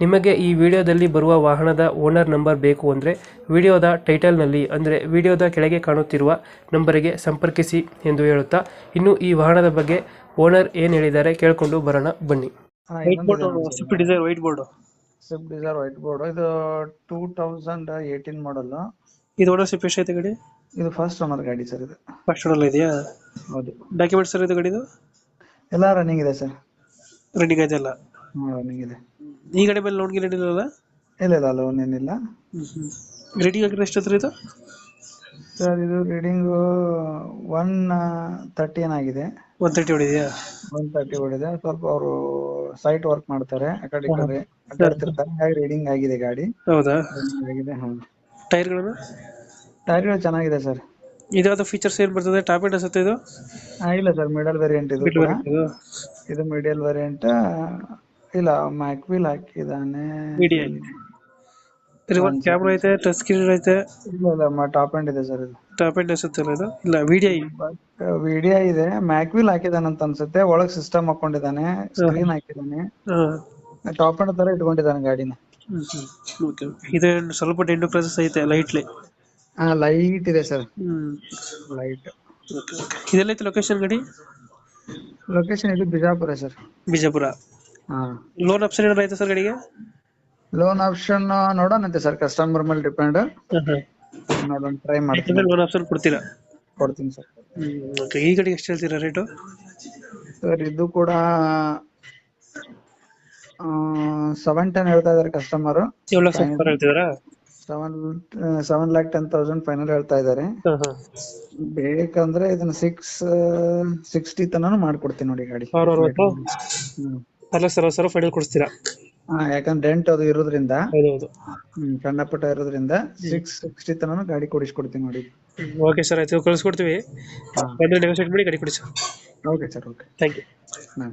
ನಿಮಗೆ ಈ ವಿಡಿಯೋದಲ್ಲಿ ಬರುವ ವಾಹನದ ಓನರ್ ನಂಬರ್ ಬೇಕು ಅಂದರೆ ವಿಡಿಯೋದ ಟೈಟಲ್ನಲ್ಲಿ ಅಂದರೆ ವಿಡಿಯೋದ ಕೆಳಗೆ ಕಾಣುತ್ತಿರುವ ನಂಬರಿಗೆ ಸಂಪರ್ಕಿಸಿ ಎಂದು ಹೇಳುತ್ತಾ ಇನ್ನು ಈ ವಾಹನದ ಬಗ್ಗೆ ಓನರ್ ಏನು ಹೇಳಿದ್ದಾರೆ ಕೇಳಿಕೊಂಡು ಬರೋಣ ಬನ್ನಿ. White board Swift Dzire white board Swift Dzire white board ಇದು ಟೂ ತೌಸಂಡ್ ಏಯ್ಟೀನ್ ಮಾಡಲ್ ಇದು ಎಷ್ಟೈತೆ ಗಾಡಿ? ಇದು ಫಸ್ಟ್ ಓನರ್ ಗಾಡಿ ಸರ್ ಇದು. ಫಸ್ಟ್ ಓನರ್ ಇದೆಯಾ? ಹೌದು. ಡಾಕ್ಯುಮೆಂಟ್ಸ್ ಸರ್ ಇದು ಗಾಡಿದು? ಎಲ್ಲ ರನ್ನಿಂಗ್ ಇದೆ ಸರ್. ರೆಡಿ ಆಯ್ತು ಎಲ್ಲ ರನ್ನಿಂಗ್ ಇದೆ. ಈ ಗಾಡಿ ಮೇಲೆ ಲೋನ್ಗೆ ರೆಡಿ ಇರಲ್ಲ ಇಲ್ಲ ಇಲ್ಲ ಲೋನ್ ಏನಿಲ್ಲ. ರೆಡಿ ಆಗಿರೋ ಎಷ್ಟು ಹತ್ರ ಇದು? ಸರ್ ಇದು ರೀಡಿಂಗ್ ಒನ್ ತರ್ಟಿ ಏನಾಗಿದೆ. ಒನ್ ತರ್ಟಿ ಹೊಡಿದೆಯಾ? ಒನ್ ತರ್ಟಿ ಹೊಡಿದೆ. ಸ್ವಲ್ಪ ಅವರು ಸೈಟ್ ವರ್ಕ್ ಮಾಡ್ತಾರೆ ಆ ಕಡೆ ಈ ಕಡೆ ಅಡ್ಡಾಡ್ತಿರ್ತಾರೆ ಹಾಗೆ ರೀಡಿಂಗ್ ಆಗಿದೆ ಗಾಡಿ. ಹೌದಾ? ಆಗಿದೆ ಹೌದು ಟೈರ್ಗಳು ಟೈರ್ಗಳು ಚೆನ್ನಾಗಿದೆ ಸರ್. ಇದಾದ ಫೀಚರ್ಸ್ ಏನು ಬರ್ತದೆ? ಟಾಪ್ ಎಂಡ್ ಅನ್ಸುತ್ತೆ ಇದು? ಇಲ್ಲ ಸರ್ ಮಿಡಲ್ ವೇರಿಯಂಟ್ ಇದು ಕೂಡ. ಇದು? ಮಿಡಲ್ ವೇರಿಯಂಟ್ ಇಲ್ಲ ಮ್ಯಾಕ್ವಿಲ್ ಹಾಕಿದಾನೆ ಮೀಡಿಯಾ ರಿವರ್ಸ್ ಕ್ಯಾಮ್ರಾ ಐತೆ ಟಚ್ ಸ್ಕ್ರೀನ್ ಐತೆ. ಇಲ್ಲ ಇಲ್ಲ ಟಾಪ್ ಎಂಡ್ ಇದೆ ಸರ್ ಇದು. ಟಾಪ್ ಎಂಡ್ ಅನ್ಸುತ್ತೆ ಇದು? ಇಲ್ಲ ವಿಡಿಐ ವಿಡಿಐ ಇದೆ. ಮ್ಯಾಕ್ವಿಲ್ ಹಾಕಿದಾನೆ ಅಂತ ಅನ್ಸುತ್ತೆ. ಒಳಗ್ ಸಿಸ್ಟಮ್ ಹಾಕೊಂಡಿದ್ದಾನೆ. ಸ್ಕ್ರೀನ್ ಹಾಕಿದಾನೆ ಟಾಪ್ ಎಂಡ್ ತರ ಇಟ್ಕೊಂಡಿದ್ದಾನೆ ಗಾಡಿನ. ಓಕೆ ಇದು ಸ್ವಲ್ಪ ಡೆಂಡು ಕ್ರಾಸಸ್ ಐತೆ ಲೈಟ್ಲಿ ಹಾ ಲೈಟ್ ಇದೆ ಸರ್. ಲೈಟ್ ಇದೆಲ್ಲೈತೆ ಲೊಕೇಶನ್ ಗಾಡಿ? ಲೊಕೇಶನ್ ಇದು Bijapur sir. Bijapur. Loan option ಏನಾರ ಐತೆ ಸರ್ ಗಾಡಿಗೆ? ಲೋನ್ ಆಪ್ಷನ್ ನೋಡೋಣಂತೆ ಸರ್ ಕಸ್ಟಮರ್ ಮೇಲೆ ಡಿಪೆಂಡ್ ನೋಡೋಣ ಟ್ರೈ ಮಾಡ್ತೀನಿ. ಲೋನ್ ಆಪ್ಷನ್ ಕೊಡ್ತೀರಾ? ಕೊಡ್ತೀನಿ ಸರ್ ಓಕೆ ಈ ಗಾಡಿಗೆ ಎಷ್ಟು ಹೇಳ್ತೀರಾ ರೇಟು ಸರ್ ಇದು ಕೂಡ ಸೆವೆನ್ ಟೆನ್ ಹೇಳ್ತಾ ಇದಾರೆ customer seven seven lakh ten thousand final ಹೇಳ್ತಾ ಇದಾರೆ ಬೇಕಂದ್ರೆ ಇದನ್ನ ಸಿಕ್ಸ್ ಸಿಕ್ಸ್ಟಿ ತನ ಮಾಡ್ಕೊಡ್ತೀನಿ ನೋಡಿ ಗಾಡಿ. ಆರು ಲಕ್ಷ ಅರವತ್ತು ಸಾವಿರ ಫೈನಲ್ ಕೊಡಿಸ್ತೀರಾ? ಹಾ ಯಾಕಂದ್ರೆ ರೆಂಟ್ ಅದು ಇರೋದ್ರಿಂದ ಹೌದು ಹೌದು ಹ್ಮ್, ಸಣ್ಣ ಪುಟ್ಟ ಇರೋದ್ರಿಂದ ಸಿಕ್ಸ್ ಸಿಕ್ಸ್ಟಿ ತನಕ ಗಾಡಿ ಕೊಡಿಸ್ಕೊಡ್ತೀನಿ ನೋಡಿ. ಓಕೆ ಸರ್ ಆಯ್ತು. ಕಳಿಸ್ಕೊಡ್ತೀವಿ. ನೆಗೋಸಿಯೇಟ್ ಮಾಡಿ ಗಾಡಿ ಕೊಡಿ sir okay sir okay thank you ಹಾ